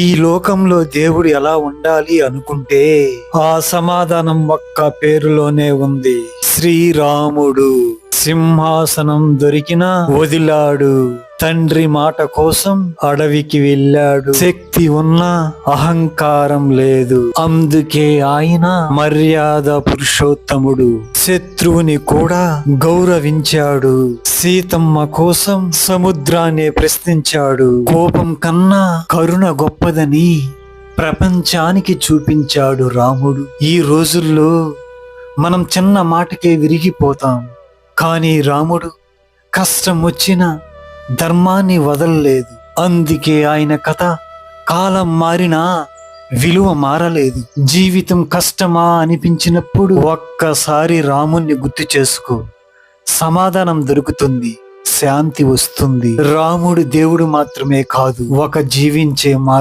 ఈ లోకంలో దేవుడు ఎలా ఉండాలి అనుకుంటే ఆ సమాధానం ఒక్క పేరులోనే ఉంది. శ్రీరాముడు సింహాసనం దొరికినా వదిలాడు. తండ్రి మాట కోసం అడవికి వెళ్ళాడు. శక్తి ఉన్నా అహంకారం లేదు. అందుకే ఆయన మర్యాద పురుషోత్తముడు. శత్రువుని కూడా గౌరవించాడు. సీతమ్మ కోసం సముద్రాన్ని ప్రశ్నించాడు. కోపం కన్నా కరుణ గొప్పదని ప్రపంచానికి చూపించాడు రాముడు. ఈ రోజుల్లో మనం చిన్న మాటకే విరిగిపోతాం. కానీ రాముడు కష్టం వచ్చిన ధర్మాన్ని వదలలేదు. అందుకే ఆయన కథ కాలం మారినా విలువ మారలేదు. జీవితం కష్టమా అనిపించినప్పుడు ఒక్కసారి రాముణ్ణి గుర్తు చేసుకో. సమాధానం దొరుకుతుంది. శాంతి వస్తుంది. రాముడు దేవుడు మాత్రమే కాదు ఒక జీవించే మార్గం.